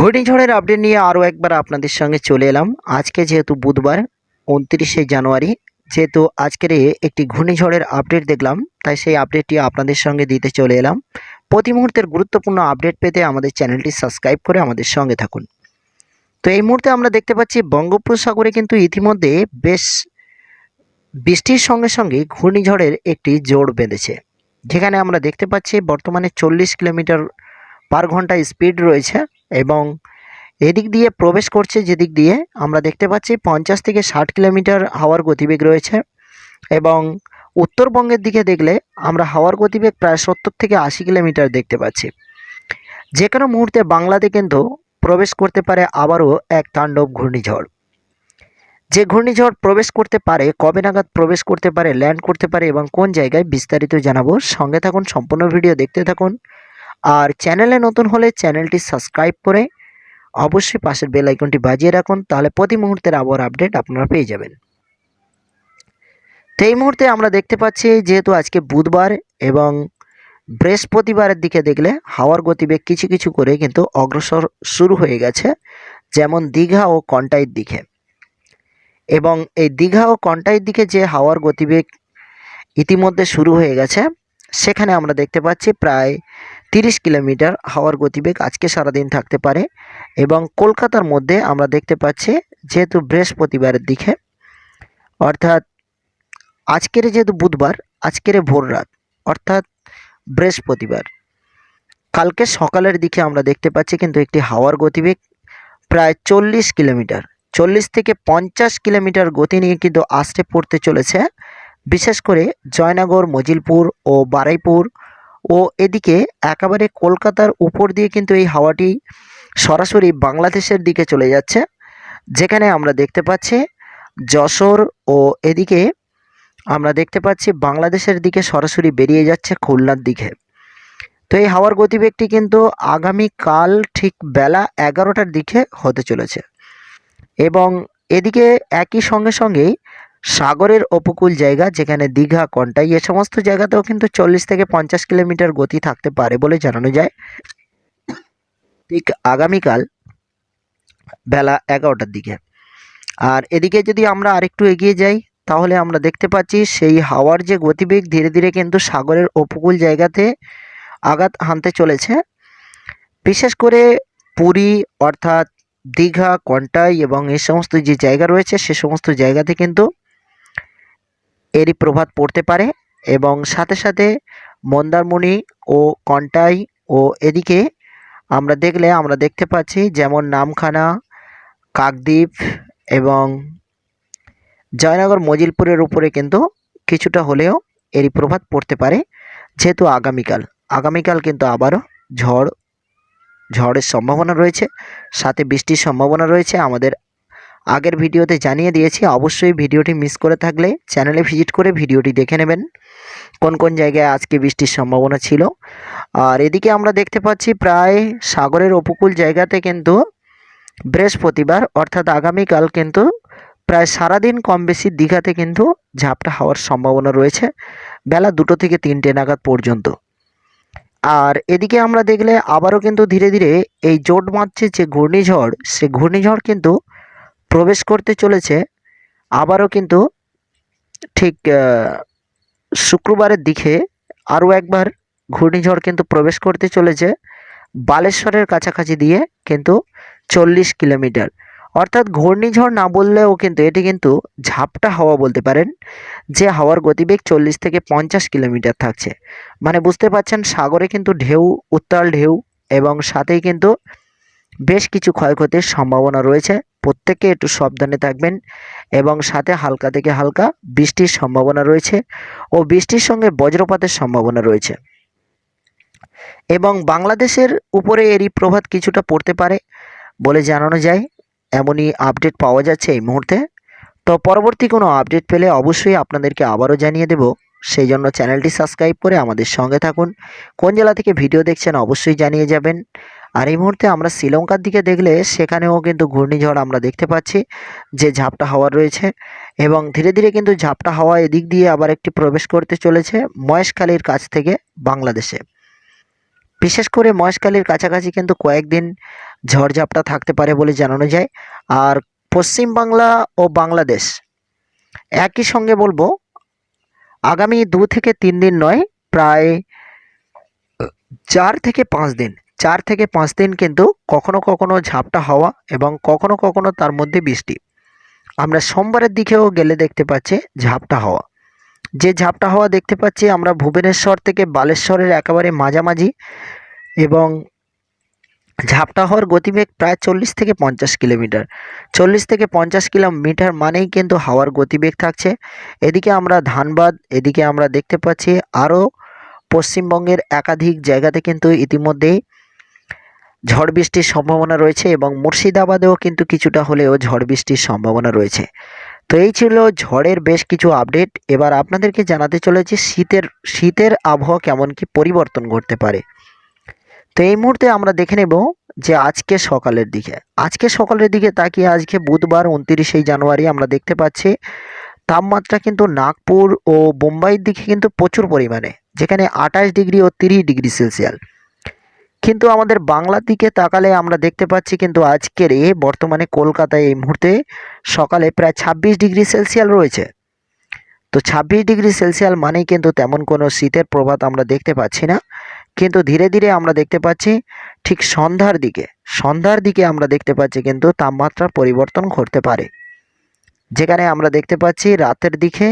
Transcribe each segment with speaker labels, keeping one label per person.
Speaker 1: ঘূর্ণিঝড়ের আপডেট নিয়ে আরও একবার আপনাদের সঙ্গে চলে এলাম। আজকে যেহেতু বুধবার, উনত্রিশে জানুয়ারি, যেহেতু আজকের একটি ঘূর্ণিঝড়ের আপডেট দেখলাম, তাই সেই আপডেটটি আপনাদের সঙ্গে দিতে চলে এলাম। প্রতি মুহূর্তের গুরুত্বপূর্ণ আপডেট পেতে আমাদের চ্যানেলটি সাবস্ক্রাইব করে আমাদের সঙ্গে থাকুন। তো এই মুহূর্তে আমরা দেখতে পাচ্ছি, বঙ্গোপসাগরে কিন্তু ইতিমধ্যে বেশ বৃষ্টির সঙ্গে সঙ্গে ঘূর্ণিঝড়ের একটি জোড় বেঁধেছে। যেখানে আমরা দেখতে পাচ্ছি, বর্তমানে চল্লিশ কিলোমিটার পার ঘণ্টা স্পিড রয়েছে। এবং এদিক দিয়ে প্রবেশ করছে যেদিক দিয়ে আমরা দেখতে পাচ্ছি পঞ্চাশ থেকে ষাট কিলোমিটার হাওয়ার গতিবেগ রয়েছে এবং উত্তরবঙ্গের দিকে দেখলে আমরা হাওয়ার গতিবেগ প্রায় সত্তর থেকে আশি কিলোমিটার দেখতে পাচ্ছি। যে কোনো মুহূর্তে বাংলাতে কিন্তু প্রবেশ করতে পারে আবারও এক তাণ্ডব ঘূর্ণিঝড়। যে ঘূর্ণিঝড় প্রবেশ করতে পারে, কবে নাগাদ প্রবেশ করতে পারে ল্যান্ড করতে পারে এবং কোন জায়গায় বিস্তারিত জানাব সঙ্গে থাকুন, সম্পূর্ণ ভিডিও দেখতে থাকুন। আর চ্যানেলে নতুন হলে চ্যানেলটি সাবস্ক্রাইব করে অবশ্যই পাশের বেল আইকনটি বাজিয়ে রাখুন, তাহলে প্রতি মুহূর্তের আবহাওয়ার আপডেট আপনারা পেয়ে যাবেন। তো এই মুহূর্তে আমরা দেখতে পাচ্ছি যেহেতু আজকে বুধবার এবং বৃহস্পতিবারের দিকে দেখলে হাওয়ার গতিবেগ কিছু কিছু করে কিন্তু অগ্রসর শুরু হয়ে গেছে, যেমন দীঘা ও কন্টাইয়ের দিকে। এবং এই দীঘা ও কন্টাইয়ের দিকে যে হাওয়ার গতিবেগ ইতিমধ্যে শুরু হয়ে গেছে, সেখানে আমরা দেখতে পাচ্ছি প্রায় তিরিশ কিলোমিটার হাওয়ার গতিবেগ আজকে সারাদিন থাকতে পারে এবং কলকাতার মধ্যে আমরা দেখতে পাচ্ছি যেহেতু বৃহস্পতিবারের দিকে, অর্থাৎ আজকের যেহেতু বুধবার, আজকের ভোর রাত, অর্থাৎ বৃহস্পতিবার। কালকে সকালের দিকে আমরা দেখতে পাচ্ছি কিন্তু একটি হাওয়ার গতিবেগ প্রায় চল্লিশ কিলোমিটার, চল্লিশ থেকে পঞ্চাশ কিলোমিটার গতি নিয়ে কিন্তু আসতে পড়তে চলেছে। বিশেষ করে জয়নগর, মজিলপুর ও বারাইপুর ও এদিকে একেবারে কলকাতার উপর দিয়ে কিন্তু এই হাওয়াটি সরাসরি বাংলাদেশের দিকে চলে যাচ্ছে, যেখানে আমরা দেখতে পাচ্ছি যশোর ও এদিকে আমরা দেখতে পাচ্ছি বাংলাদেশের দিকে সরাসরি বেরিয়ে যাচ্ছে খুলনার দিকে। তো এই হাওয়ার গতিবেগটি কিন্তু আগামী কাল ঠিক বেলা এগারোটার দিকে হতে চলেছে। এবং এদিকে একই সঙ্গে সঙ্গেই সাগরের উপকূল জায়গা, যেখানে দীঘা, কন্টাই, এ সমস্ত জায়গাতেও কিন্তু চল্লিশ থেকে পঞ্চাশ কিলোমিটার গতি থাকতে পারে বলে জানানো যায়। ঠিক আগামীকাল বেলা এগারোটার দিকে। আর এদিকে যদি আমরা আরেকটু এগিয়ে যাই, তাহলে আমরা দেখতে পাচ্ছি সেই হাওয়ার যে গতিবেগ ধীরে ধীরে কিন্তু সাগরের উপকূল জায়গাতে আঘাত হানতে চলেছে। বিশেষ করে পুরী অর্থাৎ দীঘা, কন্টাই এবং এই সমস্ত যে জায়গা রয়েছে, সে সমস্ত জায়গাতে কিন্তু এরই প্রভাব পড়তে পারে এবং সাথে সাথে মন্দারমণি ও কন্টাই ও এদিকে আমরা দেখলে আমরা দেখতে পাচ্ছি যেমন নামখানা, কাকদ্বীপ এবং জয়নগর মজিলপুরের উপরে কিন্তু কিছুটা হলেও এরই প্রভাব পড়তে পারে যেহেতু আগামীকাল। আগামীকাল কিন্তু আবারও ঝড়, ঝড়ের সম্ভাবনা রয়েছে, সাথে বৃষ্টির সম্ভাবনা রয়েছে, আমাদের আগের ভিডিওতে জানিয়ে দিয়েছি, অবশ্যই ভিডিওটি মিস করে থাকলে চ্যানেলে ভিজিট করে ভিডিওটি দেখে নেবেন। কোন কোন জায়গায় আজকে বৃষ্টির সম্ভাবনা ছিল? আর এদিকে আমরা দেখতে পাচ্ছি প্রায় সাগরের উপকূল জায়গাতে কিন্তু বৃহস্পতিবার, অর্থাৎ আগামীকাল কিন্তু প্রায় সারাদিন কম বেশি দীঘাতে কিন্তু ঝাপটা হওয়ার সম্ভাবনা রয়েছে, বেলা দুটো থেকে তিনটে নাগাদ পর্যন্ত। আর এদিকে আমরা দেখলে আবারও কিন্তু ধীরে ধীরে এই জোট বাঁধছে যে ঘূর্ণিঝড়, সে ঘূর্ণিঝড় কিন্তু প্রবেশ করতে চলেছে, আবারও কিন্তু ঠিক শুক্রবারের দিকে আরও একবার ঘূর্ণিঝড় কিন্তু প্রবেশ করতে চলেছে, বালেশ্বরের কাছাকাছি দিয়ে কিন্তু চল্লিশ কিলোমিটার। অর্থাৎ ঘূর্ণিঝড় না বললেও কিন্তু এটি কিন্তু ঝাপটা হাওয়া বলতে পারেন, যে হাওয়ার গতিবেগ চল্লিশ থেকে পঞ্চাশ কিলোমিটার থাকছে। মানে বুঝতে পারছেন, সাগরে কিন্তু ঢেউ, উত্তাল ঢেউ এবং সাথেই কিন্তু বেশ কিছু ক্ষয়ক্ষতির সম্ভাবনা রয়েছে। প্রত্যেকে একটু সাবধানে থাকবেন এবং সাথে হালকা থেকে হালকা বৃষ্টির সম্ভাবনা রয়েছে ও বৃষ্টির সঙ্গে বজ্রপাতের সম্ভাবনা রয়েছে। এবং বাংলাদেশের উপরে এরই প্রভাব কিছুটা পড়তে পারে বলে জানানো যায়, এমনই আপডেট পাওয়া যাচ্ছে এই মুহূর্তে। তো পরবর্তী কোনো আপডেট পেলে অবশ্যই আপনাদেরকে আবারও জানিয়ে দেব সেই জন্য চ্যানেলটি সাবস্ক্রাইব করে আমাদের সঙ্গে থাকুন। কোন জেলা থেকে ভিডিও দেখছেন অবশ্যই জানিয়ে যাবেন। আর এই মুহূর্তে আমরা শ্রীলঙ্কার দিকে দেখলে সেখানেও কিন্তু ঘূর্ণিঝড় আমরা দেখতে পাচ্ছি, যে ঝাপটা হাওয়া রয়েছে এবং ধীরে ধীরে কিন্তু ঝাপটা হাওয়া এদিক দিয়ে আবার একটি প্রবেশ করতে চলেছে মহেশখালীর কাছ থেকে বাংলাদেশে। বিশেষ করে মহেশখালীর কাছাকাছি কিন্তু কয়েকদিন ঝড়ঝাপটা থাকতে পারে বলে জানানো যায়। আর পশ্চিম বাংলা ও বাংলাদেশ, একই সঙ্গে বলব, আগামী দু থেকে তিন দিন নয়, প্রায় চার থেকে পাঁচ দিন চার থেকে পাঁচ দিন কিন্তু কখনো কখনো ঝাপটা হওয়া এবং কখনো কখনো তার মধ্যে বৃষ্টি। আমরা সোমবারের দিকেও গেলে দেখতে পাচ্ছি ঝাপটা হওয়া। যে ঝাপটা হওয়া দেখতে পাচ্ছি আমরা ভুবনেশ্বর থেকে বালেশ্বরের একেবারে মাঝামাঝি এবং ঝাপটা হওয়ার গতিবেগ প্রায় চল্লিশ থেকে পঞ্চাশ কিলোমিটার। চল্লিশ থেকে পঞ্চাশ কিলোমিটার মানেই কিন্তু হাওয়ার গতিবেগ থাকছে। এদিকে আমরা ধানবাদ, এদিকে আমরা দেখতে পাচ্ছি আরও পশ্চিমবঙ্গের একাধিক জায়গাতে কিন্তু ইতিমধ্যেই ঝড় বৃষ্টির সম্ভাবনা রয়েছে এবং মুর্শিদাবাদেও কিন্তু কিছুটা হলেও ঝড় বৃষ্টির সম্ভাবনা রয়েছে। তো এই ছিল ঝড়ের বেশ কিছু আপডেট। এবার আপনাদেরকে জানাতে চলেছি শীতের শীতের আবহাওয়া কেমন, কি পরিবর্তন ঘটতে পারে। তো এই মুহূর্তে আমরা দেখে নেব যে আজকে সকালের দিকে, আজকে সকালের দিকে তাকিয়ে আজকে বুধবার উনতিরিশে জানুয়ারি আমরা দেখতে পাচ্ছি, তাপমাত্রা কিন্তু নাগপুর ও বোম্বাইয়ের দিকে কিন্তু প্রচুর পরিমাণে, যেখানে আঠাশ ডিগ্রি ও তিরিশ ডিগ্রি সেলসিয়াল কিন্তু আমাদের বাংলার দিকে তাকালে আমরা দেখতে পাচ্ছি কিন্তু আজকের এ বর্তমানে কলকাতায় এই মুহূর্তে সকালে প্রায় ছাব্বিশ ডিগ্রি সেলসিয়াল রয়েছে। তো ছাব্বিশ ডিগ্রি সেলসিয়াল মানেই কিন্তু তেমন কোনো শীতের প্রভাব আমরা দেখতে পাচ্ছি না। কিন্তু ধীরে ধীরে আমরা দেখতে পাচ্ছি ঠিক সন্ধ্যার দিকে সন্ধ্যার দিকে আমরা দেখতে পাচ্ছি কিন্তু তাপমাত্রার পরিবর্তন ঘটতে পারে। যেখানে আমরা দেখতে পাচ্ছি রাতের দিকে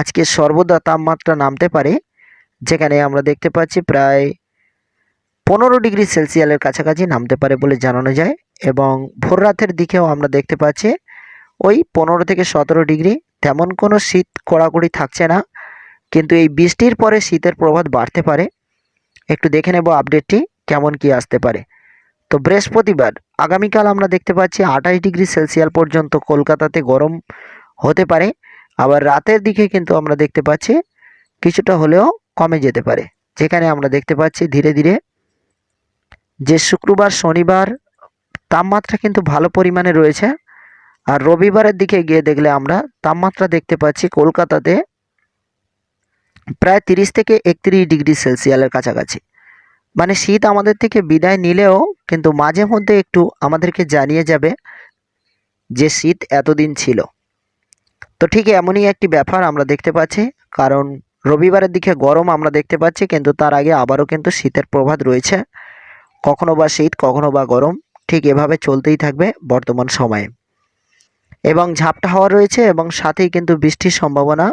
Speaker 1: আজকে সর্বদা তাপমাত্রা নামতে পারে, যেখানে আমরা দেখতে পাচ্ছি প্রায় পনেরো ডিগ্রি সেলসিয়ালের কাছাকাছি নামতে পারে বলে জানানো যায় এবং ভোর রাতের দিকেও আমরা দেখতে পাচ্ছি, ওই পনেরো থেকে সতেরো ডিগ্রি, তেমন কোনো শীত কড়াকড়ি থাকছে না, কিন্তু এই বৃষ্টির পরে শীতের প্রভাব বাড়তে পারে। একটু দেখে নেব আপডেটটি, কেমন কি আসতে পারে। তো বৃহস্পতিবার, আগামীকাল আমরা দেখতে পাচ্ছি আঠাশ ডিগ্রি সেলসিয়াল পর্যন্ত কলকাতাতে গরম হতে পারে। আবার রাতের দিকে কিন্তু আমরা দেখতে পাচ্ছি, কিছুটা হলেও কমে যেতে পারে। যেখানে আমরা দেখতে পাচ্ছি ধীরে ধীরে যে শুক্রবার, শনিবার তাপমাত্রা কিন্তু ভালো পরিমাণে রয়েছে। আর রবিবারের দিকে গিয়ে দেখলে আমরা তাপমাত্রা দেখতে পাচ্ছি কলকাতাতে প্রায় তিরিশ থেকে একত্রিশ ডিগ্রি সেলসিয়ালের কাছাকাছি। মানে শীত আমাদের থেকে বিদায় নিলেও কিন্তু মাঝে মধ্যে একটু আমাদেরকে জানিয়ে যাবে যে শীত এতদিন ছিল। তো ঠিক এমনই একটি ব্যাপার আমরা দেখতে পাচ্ছি, কারণ রবিবারের দিকে গরম আমরা দেখতে পাচ্ছি, কিন্তু তার আগে আবারও কিন্তু শীতের প্রভাব রয়েছে। কখনো বা শীত, কখনো বা গরম, ঠিক এভাবে চলতেই থাকবে বর্তমান সময়ে। এবং ঝাপটা হওয়া রয়েছে এবং সাথেই কিন্তু বৃষ্টির সম্ভাবনা।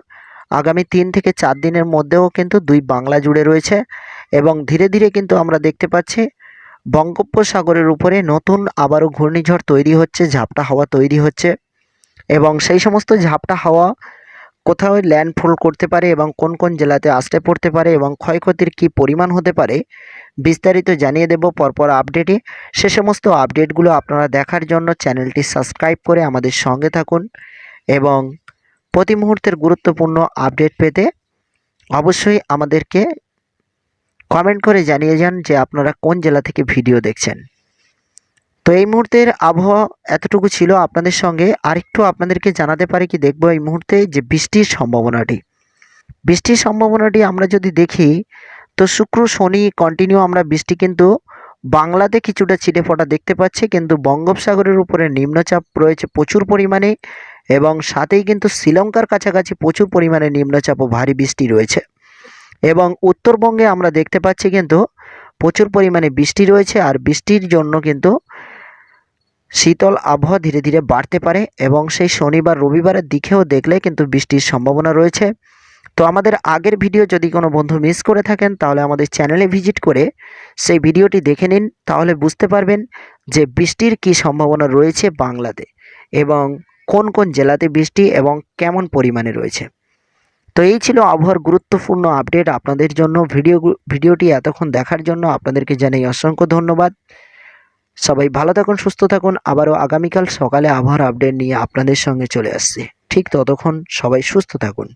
Speaker 1: আগামী তিন থেকে চার দিনের মধ্যেও কিন্তু দুই বাংলা জুড়ে রয়েছে এবং ধীরে ধীরে কিন্তু আমরা দেখতে পাচ্ছি বঙ্গোপসাগরের উপরে নতুন আবারও ঘূর্ণিঝড় তৈরি হচ্ছে, ঝাপটা হাওয়া তৈরি হচ্ছে। এবং সেই সমস্ত ঝাপটা হাওয়া কোথাও ল্যান্ডফল করতে পারে এবং কোন কোন জেলাতে আসতে পড়তে পারে এবং ক্ষয়ক্ষতির কী পরিমাণ হতে পারে, বিস্তারিত জানিয়ে দেব পরপর আপডেটে সে সমস্ত আপডেটগুলো আপনারা দেখার জন্য চ্যানেলটি সাবস্ক্রাইব করে আমাদের সঙ্গে থাকুন এবং প্রতি মুহূর্তের গুরুত্বপূর্ণ আপডেট পেতে অবশ্যই আমাদেরকে কমেন্ট করে জানিয়ে যান যে আপনারা কোন জেলা থেকে ভিডিও দেখছেন। তো এই মুহূর্তের আবহাওয়া এতটুকু ছিল আপনাদের সঙ্গে। আরেকটু আপনাদেরকে জানাতে পারি কি দেখব এই মুহূর্তে যে বৃষ্টির সম্ভাবনাটি। বৃষ্টির সম্ভাবনাটি আমরা যদি দেখি, তো শুক্র, শনি কন্টিনিউ আমরা বৃষ্টি কিন্তু বাংলাতে কিছুটা ছিটে ফোটা দেখতে পাচ্ছি। কিন্তু বঙ্গোপসাগরের উপরে নিম্নচাপ রয়েছে প্রচুর পরিমাণে এবং সাথেই কিন্তু শ্রীলঙ্কার কাছাকাছি প্রচুর পরিমাণে নিম্নচাপ ও ভারী বৃষ্টি রয়েছে। এবং উত্তরবঙ্গে আমরা দেখতে পাচ্ছি কিন্তু প্রচুর পরিমাণে বৃষ্টি রয়েছে আর বৃষ্টির জন্য কিন্তু শীতল আবহাওয়া ধীরে ধীরে বাড়তে পারে এবং সেই শনিবার রবিবারের দিকেও দেখলে কিন্তু বৃষ্টির সম্ভাবনা রয়েছে। তো আমাদের আগের ভিডিও যদি কোনো বন্ধু মিস করে থাকেন, তাহলে আমাদের চ্যানেলে ভিজিট করে সেই ভিডিওটি দেখে নিন, তাহলে বুঝতে পারবেন যে বৃষ্টির কি সম্ভাবনা রয়েছে বাংলাতে এবং কোন কোন জেলাতে বৃষ্টি এবং কেমন পরিমাণে রয়েছে। তো এই ছিল আবহাওয়ার গুরুত্বপূর্ণ আপডেট। আপনাদের জন্য ভিডিও ভিডিওটি এতক্ষণ দেখার জন্য আপনাদেরকে জানাই অসংখ্য ধন্যবাদ। সবাই ভালো থাকুন, সুস্থ থাকুন। আবারও আগামীকাল সকালে আবহাওয়ার আপডেট নিয়ে আপনাদের সঙ্গে চলে আসছে। ঠিক ততক্ষণ সবাই সুস্থ থাকুন।